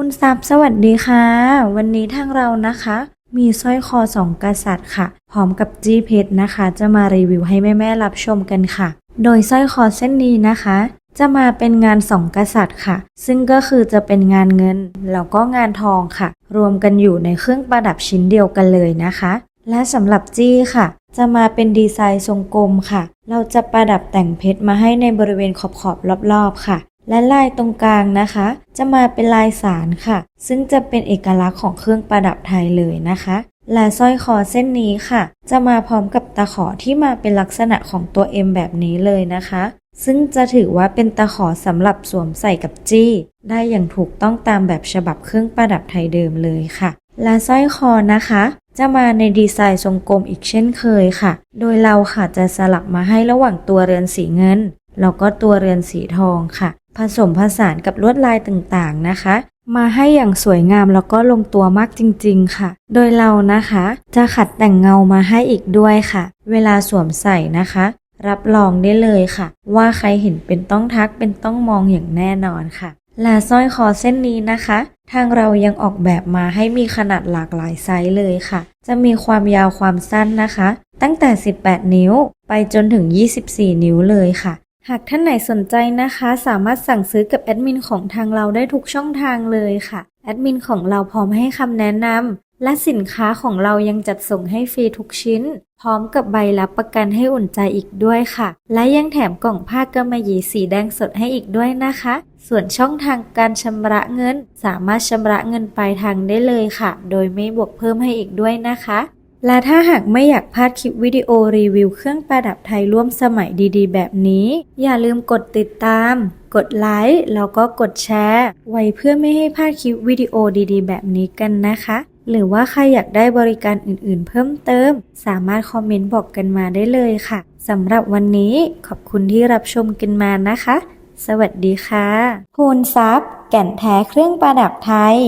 คุณซับสวัสดีค่ะ วันนี้ทางเรานะคะ มีสร้อยคอสองกษัตริย์ค่ะ พร้อมกับจีเพชรนะคะ จะมารีวิวให้แม่ๆรับชมกันค่ะ โดยสร้อยคอเส้นนี้นะคะ จะมาเป็นงานสองกษัตริย์ค่ะ ซึ่งก็คือจะเป็นงานเงินแล้วก็งานทองค่ะ รวมกันอยู่ในเครื่องประดับชิ้นเดียวกันเลยนะคะ และสำหรับจี้ค่ะ จะมาเป็นดีไซน์ทรงกลมค่ะ เราจะประดับแต่งเพชรมาให้ในบริเวณขอบๆรอบๆค่ะ และลายตรงกลางนะคะ จะมาเป็นลายสารค่ะ ซึ่งจะเป็นเอกลักษณ์ของเครื่องประดับไทยเลยนะคะ และสร้อยคอเส้นนี้ค่ะ จะมาพร้อมกับตะขอที่มาเป็นลักษณะของตัว M แบบนี้เลยนะคะ ซึ่งจะถือว่าเป็นตะขอสำหรับสวมใส่กับจี้ ได้อย่างถูกต้องตามแบบฉบับเครื่องประดับไทยเดิมเลยค่ะ และสร้อยคอนะคะ จะมาในดีไซน์ทรงกลมอีกเช่นเคยค่ะ โดยเราค่ะจะสลับมาให้ระหว่างตัวเรือนสีเงิน แล้วก็ตัวเรือนสีทองค่ะ ผสมผสานกับลวดลายต่างๆนะคะ มาให้อย่างสวยงามแล้วก็ลงตัวมากจริงๆค่ะ โดยเรานะคะ จะขัดแต่งเงามาให้อีกด้วยค่ะ เวลาสวมใส่นะคะ รับรองได้เลยค่ะ ว่าใครเห็นเป็นต้องทักเป็นต้องมองอย่างแน่นอนค่ะและสร้อยคอเส้นนี้นะคะ ทางเรายังออกแบบมาให้มีขนาดหลากหลายไซส์เลยค่ะ จะมีความยาวความสั้นนะคะ ตั้งแต่ 18 นิ้วไปจนถึง 24 นิ้วเลยค่ะ หากท่านไหนสนใจนะคะ สามารถสั่งซื้อกับแอดมินของทางเราได้ทุกช่องทางเลยค่ะ แอดมินของเราพร้อมให้คำแนะนำและสินค้าของเรายังจัดส่งให้ฟรีทุกชิ้น พร้อมกับใบรับประกันให้อุ่นใจอีกด้วยค่ะ และยังแถมกล่องผ้ากำมะหยี่สีแดงสดให้อีกด้วยนะคะ ส่วนช่องทางการชำระเงิน สามารถชำระเงินปลายทางได้เลยค่ะ โดยไม่บวกเพิ่มให้อีกด้วยนะคะ และถ้าหากไม่อยากพลาดคลิปวิดีโอรีวิวเครื่องประดับไทยร่วมสมัยดีๆ แบบนี้ อย่าลืมกดติดตาม กดไลค์แล้วก็กดแชร์ ไว้เพื่อไม่ให้พลาดคลิปวิดีโอดีๆ แบบนี้กันนะคะ หรือว่าใครอยากได้บริการอื่นๆ เพิ่มเติม สามารถคอมเมนต์บอกกันมาได้เลยค่ะสำหรับวันนี้ขอบคุณที่รับชมกันมานะคะ สวัสดีค่ะ คูณทรัพย์แก่นแท้เครื่องประดับไทย